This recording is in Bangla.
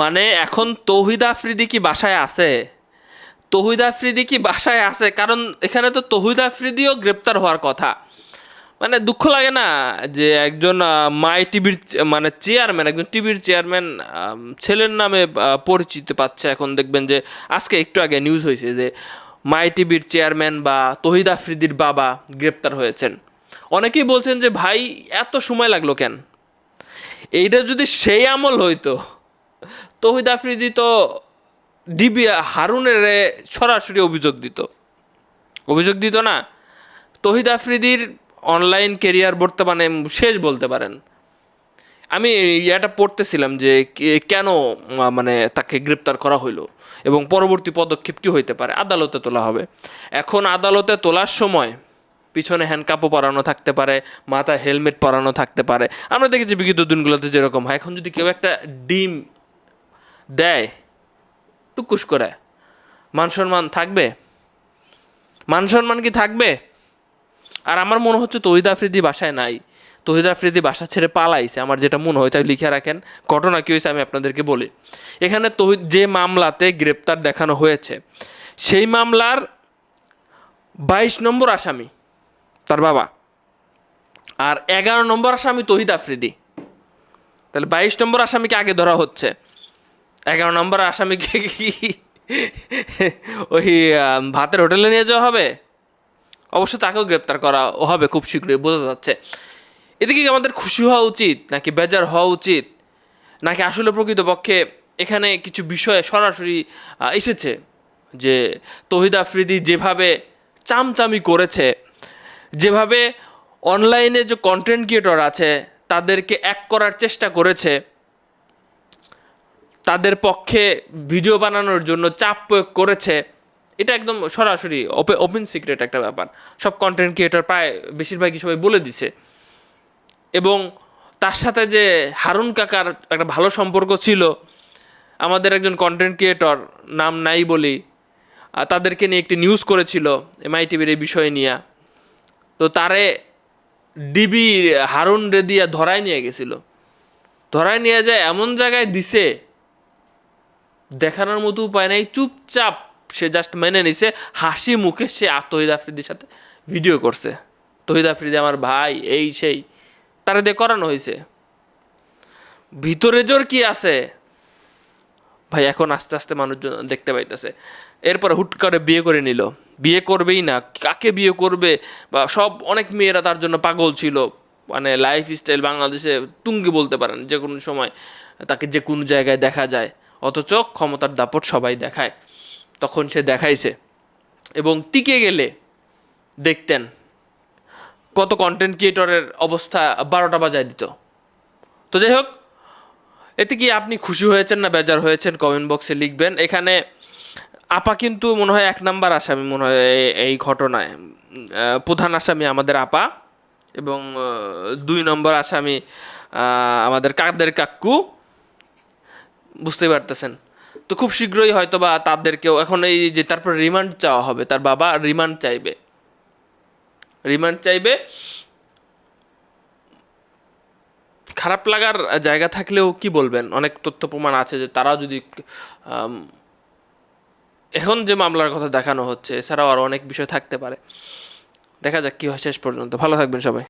মানে এখন তৌহিদ আফ্রিদি কি বাসায় আছে? তৌহিদ আফ্রিদি কি বাসায় আছে? কারণ এখানে তো তৌহিদ আফ্রিদিও গ্রেপ্তার হওয়ার কথা। মানে দুঃখ লাগে না যে একজন মাই টিভির মানে চেয়ারম্যান, একজন টিভির চেয়ারম্যান ছেলের নামে পরিচিতি পাচ্ছে। এখন দেখবেন যে আজকে একটু আগে নিউজ হয়েছে যে মাই টিভির চেয়ারম্যান বা তহিদ আফ্রিদির বাবা গ্রেপ্তার হয়েছেন। অনেকেই বলছেন যে ভাই, এত সময় লাগল কেন? এইটা যদি সেই আমল হইতো তহিদ আফ্রিদি তো ডিবি হারুনের সরাসরি অভিযোগ দিত। অভিযোগ দিত না। তহিদ আফ্রিদির অনলাইন কেরিয়ার বর্তমানে শেষ বলতে পারেন। আমি এটা পড়তেছিলাম যে কেন মানে তাকে গ্রেপ্তার করা হইল এবং পরবর্তী পদক্ষেপ কী হইতে পারে, আদালতে তোলা হবে। এখন আদালতে তোলার সময় পিছনে হ্যান্ডকাপও পরানো থাকতে পারে, মাথায় হেলমেট পরানো থাকতে পারে। আমরা দেখেছি বিগত দিনগুলোতে যেরকম হয়। এখন যদি কেউ একটা ডিম দেয়, টুকুস করে। মান সম্মান থাকবে? মান সম্মান কি থাকবে? আর আমার মনে হচ্ছে তহিদ আফ্রিদি বাসায় নাই। তহিদ আফ্রিদি বাসা ছেড়ে পালাইছে, আমার যেটা মনে হয়, তাই লিখে রাখেন। ঘটনা কী হয়েছে আমি আপনাদেরকে বলি। এখানে তহিদ, যে মামলাতে গ্রেপ্তার দেখানো হয়েছে, সেই মামলার বাইশ নম্বর আসামি, তার বাবা। আর এগারো নম্বর আসামি তহিদ আফ্রিদি। তাহলে বাইশ নম্বর আসামিকে আগে ধরা হচ্ছে। এগারো নম্বর আসামিকে কি ওই ভাতের হোটেলে নিয়ে যাওয়া হবে? অবশ্য তাকেও গ্রেপ্তার করা হবে খুব শীঘ্রই, বোঝা যাচ্ছে। এদিকে আমাদের খুশি হওয়া উচিত, নাকি বেজার হওয়া উচিত, নাকি আসলে প্রকৃতপক্ষে এখানে কিছু বিষয়ে সরাসরি এসেছে যে তহিদ আফ্রিদি যেভাবে চামচামি করেছে, যেভাবে অনলাইনে যে কন্টেন্ট ক্রিয়েটর আছে, তাদেরকে এক করার চেষ্টা করেছে তাদের পক্ষে ভিডিও বানানোর জন্য চাপ প্রয়োগ করেছে, এটা একদম সরাসরি ওপেন সিক্রেট একটা ব্যাপার। সব কন্টেন্ট ক্রিয়েটর প্রায় বেশিরভাগই সবাই বলে দিছে। এবং তার সাথে যে হারুন কাকার একটা ভালো সম্পর্ক ছিল, আমাদের একজন কন্টেন্ট ক্রিয়েটর নাম নাই বলি তাদেরকে নিয়ে একটি নিউজ করেছিল এমআই টিভির এই বিষয় নিয়ে। তো তারে ডিবি হারুন রেদিয়া ধরায় নিয়ে গেছিল। ধরায় নিয়ে যায় এমন জায়গায় দিছে দেখানোর মতো উপায় নেই। চুপচাপ সে জাস্ট মেনে নিছে। হাসি মুখে সে তহিদ আফ্রিদির সাথে ভিডিও করছে। তহিদ আফ্রিদি আমার ভাই, এই সেই। তারা দিয়ে করানো হয়েছে। ভিতরে জোর কি আছে? ভাই, এখন আস্তে আস্তে মানুষজন দেখতে পাইতেছে। এরপরে হুট করে বিয়ে করে নিল। বিয়ে করবেই না। কাকে বিয়ে করবে? বা সব অনেক মেয়েরা তার জন্য পাগল ছিল। মানে লাইফ স্টাইল বাংলাদেশে তুঙ্গি বলতে পারেন যে কোনো সময় তাকে যে কোনো জায়গায় দেখা যায়। অথচ ক্ষমতার দাপট সবাই দেখায়। তখন সে দেখাইছে এবং টিকে গেলে দেখতেন কত কন্টেন্ট ক্রিয়েটরের অবস্থা বারোটা বাজায় দিত। তো যাই হোক, এতে কি আপনি খুশি হয়েছেন না বেজার হয়েছেন? কমেন্ট বক্সে লিখবেন। এখানে আপা কিন্তু মনে হয় এক নাম্বার আসামি মনে হয় এই- ঘটনায়। প্রধান আসামি আমাদের আপা এবং দুই নম্বর আসামি আমাদের কাদের কাক্কু বুঝতেই পারতেছেন। তো খুব শীঘ্রই হয়তো বা তাদেরকেও এখন এই যে তারপর রিমান্ড চাওয়া হবে, তার বাবা রিমান্ড চাইবে। রিমান্ড চাইবে। খারাপ লাগার জায়গা থাকলেও কি বলবেন? অনেক তথ্য প্রমাণ আছে যে তারাও যদি এখন যে মামলার কথা দেখানো হচ্ছে, এছাড়াও আরও অনেক বিষয় থাকতে পারে। দেখা যাক কী হয় শেষ পর্যন্ত। ভালো থাকবেন সবাই।